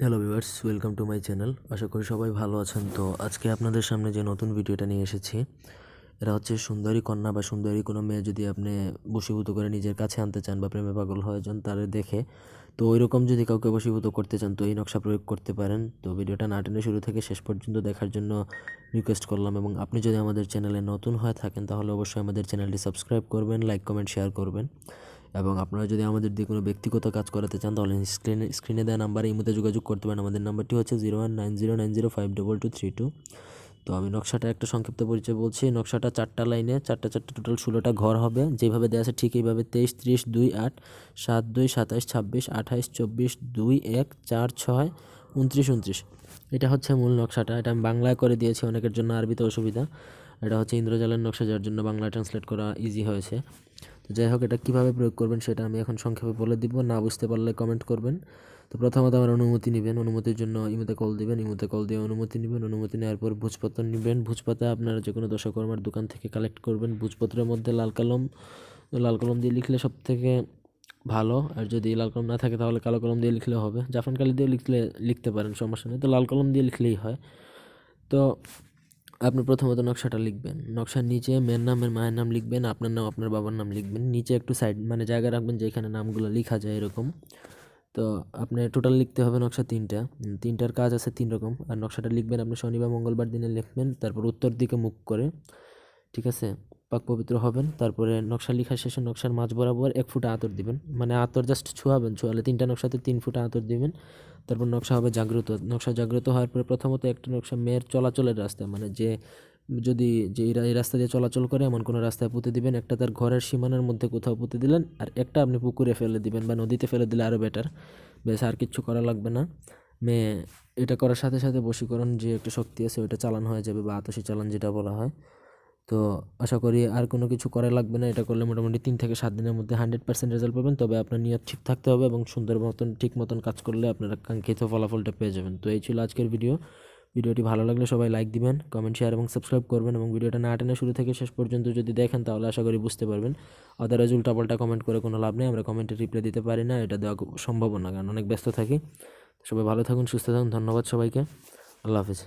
Hello viewers welcome to my channel আশা করি সবাই ভালো আছেন। তো আজকে আপনাদের সামনে যে নতুন ভিডিওটা নিয়ে এসেছি, এটা হচ্ছে সুন্দরী কন্যা বা সুন্দরী কোনো মেয়ে যদি আপনি বশীভূত করে নিজের কাছে আনতে চান বা প্রেমে পাগল হয়ে যান, তারে দেখে। তো ওই রকম যদি কাউকে বশীভূত করতে চান, তো এই নকশা প্রয়োগ করতে পারেন। তো ভিডিওটা না টেনে শুরু থেকে শেষ পর্যন্ত দেখার জন্য রিকোয়েস্ট করলাম এবং আপনি যদি আমাদের চ্যানেলে নতুন হয়ে থাকেন, তাহলে অবশ্যই আমাদের চ্যানেলটি সাবস্ক্রাইব করবেন লাইক কমেন্ট শেয়ার করবেন। এবং আপনারা যদি আমাদের দিয়ে কোনো ব্যক্তিগত কাজ করাতে চান, তাহলে স্ক্রিনে স্ক্রিনে দেওয়া নাম্বারে এই মধ্যে যোগাযোগ করতে পারেন। আমাদের নাম্বারটি হচ্ছে zero one nine zero nine zero five double two three two তো আমি নকশাটা একটা সংক্ষিপ্ত পরিচয় বলছি। নকশাটা চারটা লাইনে, চারটা চারটা টোটাল ষোলোটা ঘর হবে। যেভাবে দেওয়া আছে ঠিক এইভাবে তেইশ, ত্রিশ, দুই, আট, সাত, দুই সাতাশ ছাব্বিশ, আঠাইশ, চব্বিশ, দুই, এক, চার, ছয়, উনত্রিশ উনত্রিশ। এটা হচ্ছে মূল নকশাটা। এটা আমি বাংলায় করে দিয়েছি, অনেকের জন্য আরবিতে অসুবিধা। এটা হচ্ছে ইন্দ্রজালের নকশা, যার জন্য বাংলা ট্রান্সলেট করা ইজি হয়েছে। তো যাই হোক, এটা কীভাবে প্রয়োগ করবেন সেটা আমি এখন সংক্ষেপে বলে দিব। না বুঝতে পারলে কমেন্ট করবেন। তো প্রথমত আমার অনুমতি নেবেন। অনুমতির জন্য ইমুতে কল দিবেন। ইমুতে কল দিয়ে অনুমতি নেবেন। অনুমতি নেওয়ার পর ভোজপত্র নেবেন। ভোজপাতা আপনারা যে কোনো দশকর্মার দোকান থেকে কালেক্ট করবেন। ভোজপত্রের মধ্যে লাল কলম লাল কলম দিয়ে লিখলে সব থেকে ভালো। আর যদি লাল কলম না থাকে, তাহলে কালো কলম দিয়ে লিখলে হবে। জাফরান কালি দিয়ে লিখলে, লিখতে পারেন, সমস্যা নেই। তো লাল কলম দিয়ে লিখলেই হয়। তো আপনি প্রথমত নকশাটা লিখবেন। নকশার নিচে মেয়ের নামের মায়ের নাম লিখবেন, আপনার নাম, আপনার বাবার নাম লিখবেন। নিচে একটু সাইড মানে জায়গা রাখবেন যেখানে নামগুলো লেখা যায় এরকম। তো আপনি টোটাল লিখতে হবে নকশা তিনটা। তিনটার কাজ আছে তিন রকম। আর নকশাটা লিখবেন আপনি শনিবার মঙ্গলবার দিনে লিখবেন, তারপর উত্তর দিকে মুখ করে, ঠিক আছে? পাক পবিত্র হবেন, তারপরে নকশা লেখা শেষে নকশার মাঝ বরাবর এক ফুটা আতর দিবেন। মানে আতর জাস্ট ছোঁয়াবেন, ছোঁয়ালে তিনটা নকশাতে তিন ফুটা আতর দিবেন। তারপর নকশা হবে জাগ্রত। নকশা জাগ্রত হওয়ার পরে প্রথমত একটা নকশা মেয়ের চলাচলের রাস্তা মানে যে যদি, যে এই রাস্তা দিয়ে চলাচল করে এমন কোনো রাস্তায় পুঁতে দিবেন, একটা তার ঘরের সীমানার মধ্যে কোথাও পুঁতে দিলেন, আর একটা আপনি পুকুরে ফেলে দিবেন বা নদীতে ফেলে দিলে আরও বেটার বেশ, আর কিচ্ছু করা লাগবে না। মেয়ে, এটা করার সাথে সাথে বশীকরণ যে একটা শক্তি আছে, ওইটা চালান হয়ে যাবে বা আতসী চালান যেটা বলা হয়। তো আশা করি আর কোনো কিছু করা লাগবে না। এটা করলে মোটামুটি তিন থেকে সাত দিনের মধ্যে হান্ড্রেড পার্সেন্ট রেজাল্ট পাবেন। তবে আপনার নিয়ত ঠিক থাকতে হবে এবং সুন্দর মতন, ঠিক মতন কাজ করলে আপনারা কাঙ্ক্ষিত ফলাফলটা পেয়ে যাবেন। তো এই ছিল আজকের ভিডিও ভিডিওটি ভালো লাগলে সবাই লাইক দিবেন কমেন্ট শেয়ার এবং সাবস্ক্রাইব করবেন এবং ভিডিওটা না টেনে শুরু থেকে শেষ পর্যন্ত যদি দেখেন তাহলে আশা করি বুঝতে পারবেন। আদারওয়াইজ উল্টাপাল্টা কমেন্ট করে কোনো লাভ নেই। আমরা কমেন্টে রিপ্লাই দিতে পারি না, এটা দেওয়া সম্ভব না, কারণ অনেক ব্যস্ত থাকি। সবাই ভালো থাকুন, সুস্থ থাকুন, ধন্যবাদ সবাইকে। আল্লাহ হাফিজ।